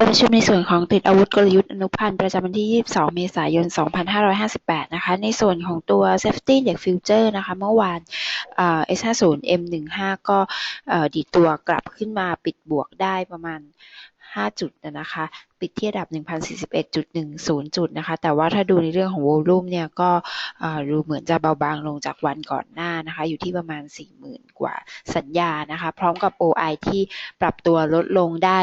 ประชุมในส่วนของ ติดอาวุธกลยุทธ์อนุพันธ์ ประจำวันที่ 22 เมษายน 2558 นะคะ ในส่วนของตัว Safety Index Future นะคะ เมื่อวาน S50 M15 ก็ดีดตัวกลับขึ้นมาปิดบวกได้ประมาณ 5 จุดนะคะ ปิดที่ระดับ 1,041.10 จุดนะคะ แต่ว่าถ้าดูในเรื่องของโวลูมเนี่ย ก็ดูเหมือนจะเบาบางลงจากวันก่อนหน้านะคะ อยู่ที่ประมาณ 40,000 กว่าสัญญานะคะ พร้อมกับ OI ที่ปรับตัวลดลงได้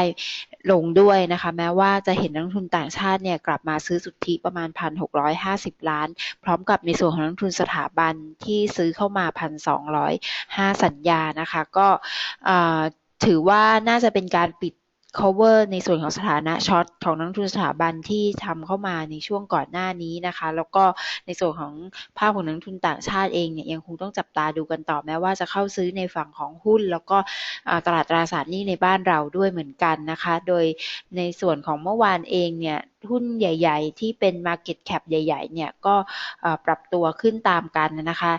ลงด้วยนะคะ แม้ว่าจะเห็นนักทุนต่างชาติเนี่ยกลับมาซื้อสุทธิประมาณ 1,650 ล้าน พร้อมกับในส่วนของนักทุนสถาบันที่ซื้อเข้ามา 1,205 สัญญานะคะ ก็ถือว่าน่าจะเป็นการปิด cover ในส่วนของสถานะช็อตของนักทุนสถาบันที่ทำเข้ามาในช่วงก่อนหน้านี้นะคะ แล้วก็ในส่วนของภาพของนักทุนต่างชาติเองเนี่ยยังคงต้องจับตาดูกันต่อแม้ว่าจะเข้าซื้อในฝั่งของหุ้น แล้วก็ตลาดตราสารหนี้ในบ้านเราด้วยเหมือนกันนะคะ โดยในส่วนของเมื่อวานเองเนี่ยหุ้นใหญ่ ๆ ที่เป็น Market Cap ใหญ่ ๆ เนี่ยก็ปรับตัวขึ้นตามกันนะคะ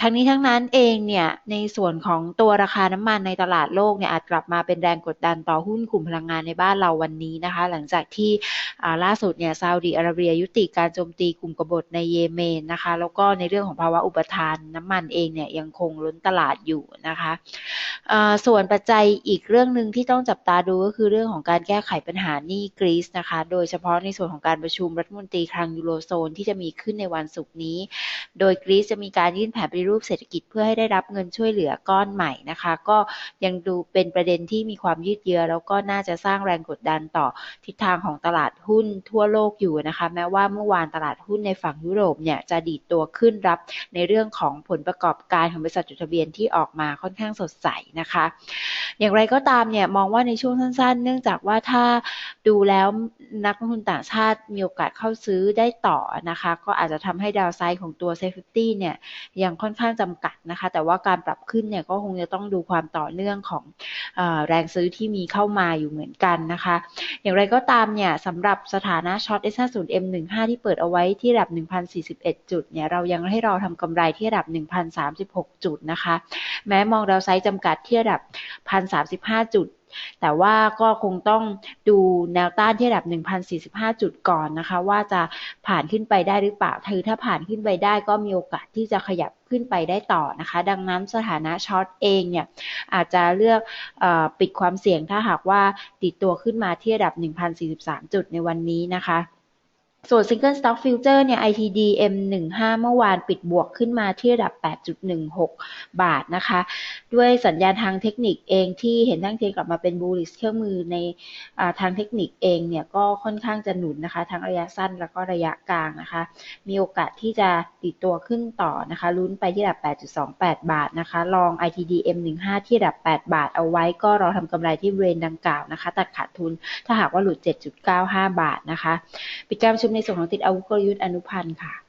ทั้งนี้ทั้งนั้นเองเนี่ยในส่วนของตัวราคาน้ำมันในตลาดโลกเนี่ยอาจกลับมาเป็นแรงกดดันต่อหุ้นกลุ่มพลังงานในบ้านเราวันนี้นะคะ หลังจากที่ล่าสุดเนี่ยซาอุดีอาระเบียยุติการโจมตีกลุ่มกบฏในเยเมนนะคะ แล้วก็ในเรื่องของภาวะอุปทานน้ำมันเองเนี่ยยังคงล้นตลาดอยู่นะคะส่วนปัจจัยอีกเรื่องหนึ่งที่ต้องจับตาดูก็คือเรื่องของการแก้ไขปัญหาหนี้กรีซนะคะ โดยเฉพาะในส่วนของการประชุมรัฐมนตรีคลังยูโรโซนที่จะมีขึ้นในวันศุกร์นี้ โดยกรีซจะมีการยื่นแผนปฏิรูปเศรษฐกิจเพื่อให้ได้รับเงินช่วยเหลือก้อนใหม่นะคะ ก็ยังดูเป็นประเด็นที่มีความยืดเยื้อแล้วก็น่าจะสร้างแรงกดดันต่อทิศทางของตลาดหุ้นทั่วโลกอยู่นะคะ แม้ว่าเมื่อวานตลาดหุ้นในฝั่งยุโรปเนี่ยจะดีดตัวขึ้นรับในเรื่องของผลประกอบการของบริษัทจดทะเบียนที่ออกมาค่อนข้างสดใสนะคะ อย่างไรก็ตามเนี่ยมองว่าในช่วงสั้นๆ เนื่องจากว่าถ้าดูแล้วนักลงทุนต่างชาติมีโอกาสเข้าซื้อได้ต่อนะคะ ก็อาจจะทำให้ดาวไซด์ของตัวเซฟตี้เนี่ยยังค่อนข้างจำกัดนะคะ แต่ว่าการปรับขึ้นเนี่ยก็คงจะต้องดูความต่อเนื่องของอแรงซื้อที่มีเข้ามาอยู่เหมือนกันนะคะ อย่างไรก็ตามเนี่ยสำหรับสถานะช็อต S50 M15 ที่เปิดเอาไว้ที่ระดับ 1,041 จุดเนี่ยเรายังให้ราทำกำไรที่ระดับ 1,036 จุดนะคะ แม้มองดาวไซด์จำกัดที่ระดับ 1,035 จุด แต่ว่าก็คงต้องดูแนวต้านที่ระดับ 1,045 จุดก่อนนะคะ ว่าจะผ่านขึ้นไปได้หรือเปล่าถือถ้าผ่านขึ้นไปได้ก็มีโอกาสที่จะขยับขึ้นไปได้ต่อนะคะ ดังนั้นสถานะช็อตเองเนี่ยอาจจะเลือกอปิดความเสี่ยงถ้าหากว่าติดตัวขึ้นมาที่ระดับ 1,043 จุดในวันนี้นะคะ ส่วน Single Stock Future เนี่ย ITD M15 เมื่อวานปิดบวกขึ้นมาที่ระดับ 8.16 บาทนะคะ ด้วยสัญญาณทางเทคนิคเองที่เห็นทั้งเทกลับมาเป็น bullish เครื่องมือในทางเทคนิคเองเนี่ย ก็ค่อนข้างจะหนุนนะคะ ทั้งระยะสั้นแล้วก็ระยะกลางนะคะ มีโอกาสที่จะติดตัวขึ้นต่อนะคะ ลุ้นไปที่ระดับ 8.28 บาทนะคะ ลอง ITD M15 ที่ระดับ 8 บาทเอาไว้ก็รอทำกำไรที่เรนดังกล่าวนะคะ ตัดขาดทุนถ้าหากว่าหลุด 7.95 บาทนะคะ ปิดการประชุมในส่วนของติดอาวุธกลยุทธ์อนุพันธ์ค่ะ